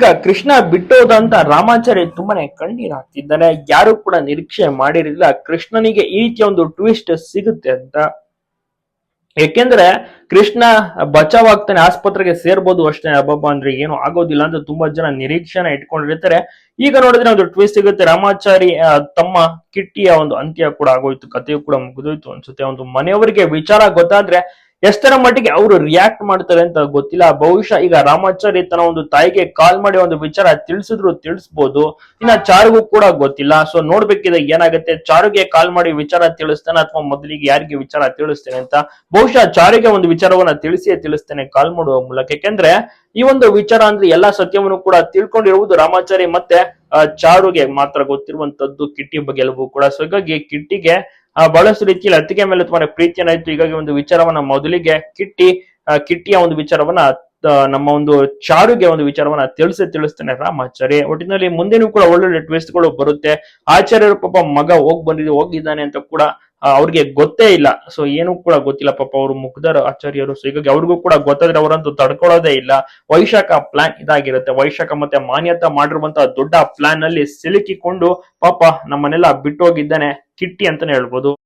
ಈಗ ಕೃಷ್ಣ ಬಿಟ್ಟೋದಂತ ರಾಮಾಚಾರ್ಯ ತುಂಬಾನೇ ಕಣ್ಣೀರ್ ಹಾಕ್ತಿದ್ದಾನೆ. ಯಾರು ಕೂಡ ನಿರೀಕ್ಷೆ ಮಾಡಿರಲಿಲ್ಲ ಕೃಷ್ಣನಿಗೆ ಈ ರೀತಿಯ ಒಂದು ಟ್ವಿಸ್ಟ್ ಸಿಗುತ್ತೆ ಅಂತ. ಯಾಕೆಂದ್ರೆ ಕೃಷ್ಣ ಬಚಾವ್ ಆಗ್ತಾನೆ ಆಸ್ಪತ್ರೆಗೆ ಸೇರ್ಬೋದು ಅಷ್ಟೇ, ಅಬ್ಬಬ್ಬ, ಅಂದ್ರೆ ಏನು ಆಗೋದಿಲ್ಲ ಅಂತ ತುಂಬಾ ಜನ ನಿರೀಕ್ಷೆನ ಇಟ್ಕೊಂಡಿರ್ತಾರೆ. ಈಗ ನೋಡಿದ್ರೆ ಒಂದು ಟ್ವಿಸ್ಟ್ ಸಿಗುತ್ತೆ. ರಾಮಾಚಾರಿ ತಮ್ಮ ಕಿಟ್ಟಿಯ ಒಂದು ಅಂತ್ಯ ಕೂಡ ಆಗೋಯ್ತು, ಕಥೆಯು ಕೂಡ ಮುಗಿದೋಯ್ತು ಅನ್ಸುತ್ತೆ. ಒಂದು ಮನೆಯವರಿಗೆ ವಿಚಾರ ಗೊತ್ತಾದ್ರೆ ಎಷ್ಟರ ಮಟ್ಟಿಗೆ ಅವರು ರಿಯಾಕ್ಟ್ ಮಾಡ್ತಾರೆ ಅಂತ ಗೊತ್ತಿಲ್ಲ. ಬಹುಶಃ ಈಗ ರಾಮಾಚಾರಿ ತನ್ನ ಒಂದು ತಾಯಿಗೆ ಕಾಲ್ ಮಾಡಿ ಒಂದು ವಿಚಾರ ತಿಳಿಸಿದ್ರು ತಿಳಿಸ್ಬೋದು. ಇನ್ನ ಚಾರುಗೂ ಕೂಡ ಗೊತ್ತಿಲ್ಲ. ಸೊ ನೋಡ್ಬೇಕಿದೆ ಏನಾಗುತ್ತೆ. ಚಾರುಗೆ ಕಾಲ್ ಮಾಡಿ ವಿಚಾರ ತಿಳಿಸ್ತಾನೆ ಅಥವಾ ಮೊದಲಿಗೆ ಯಾರಿಗೆ ವಿಚಾರ ತಿಳಿಸ್ತೇನೆ ಅಂತ. ಬಹುಶಃ ಚಾರಿಗೆ ಒಂದು ವಿಚಾರವನ್ನ ತಿಳಿಸಿಯೇ ತಿಳಿಸ್ತೇನೆ ಕಾಲ್ ಮಾಡುವ ಮೂಲಕ. ಯಾಕೆಂದ್ರೆ ಈ ಒಂದು ವಿಚಾರ ಅಂದ್ರೆ ಎಲ್ಲಾ ಸತ್ಯವನ್ನು ಕೂಡ ತಿಳ್ಕೊಂಡಿರುವುದು ರಾಮಾಚಾರಿ ಮತ್ತೆ ಚಾರುಗೆ ಮಾತ್ರ ಗೊತ್ತಿರುವಂತದ್ದು ಕಿಟ್ಟಿ ಬಗ್ಗೆ ಎಲ್ಲವೂ ಕೂಡ. ಸೊ ಹೀಗಾಗಿ ಕಿಟ್ಟಿಗೆ ಬಹಳಷ್ಟು ರೀತಿಯಲ್ಲಿ ಅತ್ತಿಗೆ ಮೇಲೆ ತುಂಬಾ ಪ್ರೀತಿಯನ್ನಾಯ್ತು ಹೀಗಾಗಿ ಒಂದು ವಿಚಾರವನ್ನ ಮೊದಲಿಗೆ ಕಿಟ್ಟಿ ಕಿಟ್ಟಿಯ ಒಂದು ವಿಚಾರವನ್ನ ನಮ್ಮ ಒಂದು ಚಾರುಗೆ ಒಂದು ವಿಚಾರವನ್ನ ತಿಳಿಸಿ ತಿಳಿಸ್ತೇನೆ ರಾಮಾಚಾರಿ ಒಟ್ಟಿನಲ್ಲಿ ಮುಂದೆನೂ ಕೂಡ ಒಳ್ಳೊಳ್ಳೆ ಟ್ವಿಸ್ಟ್ಗಳು ಬರುತ್ತೆ. ಆಚಾರ್ಯರು ಪಾಪ ಮಗ ಹೋಗ್ ಬಂದಿದ್ದು ಹೋಗಿದ್ದಾನೆ ಅಂತ ಕೂಡ ಅವ್ರಿಗೆ ಗೊತ್ತೇ ಇಲ್ಲ. ಸೊ ಏನು ಕೂಡ ಗೊತ್ತಿಲ್ಲ ಪಾಪ ಅವರು ಮುಗ್ಧರ ಆಚಾರ್ಯರು. ಸೊ ಹೀಗಾಗಿ ಅವ್ರಿಗೂ ಕೂಡ ಗೊತ್ತಾದ್ರೆ ಅವರಂತೂ ತಡ್ಕೊಳ್ಳೋದೇ ಇಲ್ಲ. ವೈಶಾಖ ಪ್ಲಾನ್ ಇದಾಗಿರುತ್ತೆ. ವೈಶಾಖ ಮತ್ತೆ ಮಾನ್ಯತಾ ಮಾಡಿರುವಂತಹ ದೊಡ್ಡ ಪ್ಲಾನ್ ಅಲ್ಲಿ ಸಿಲುಕಿಕೊಂಡು ಪಾಪ ನಮ್ಮನ್ನೆಲ್ಲ ಬಿಟ್ಟು ಹೋಗಿದ್ದಾನೆ ಕಿಟ್ಟಿ ಅಂತಾನೆ ಹೇಳ್ಬೋದು.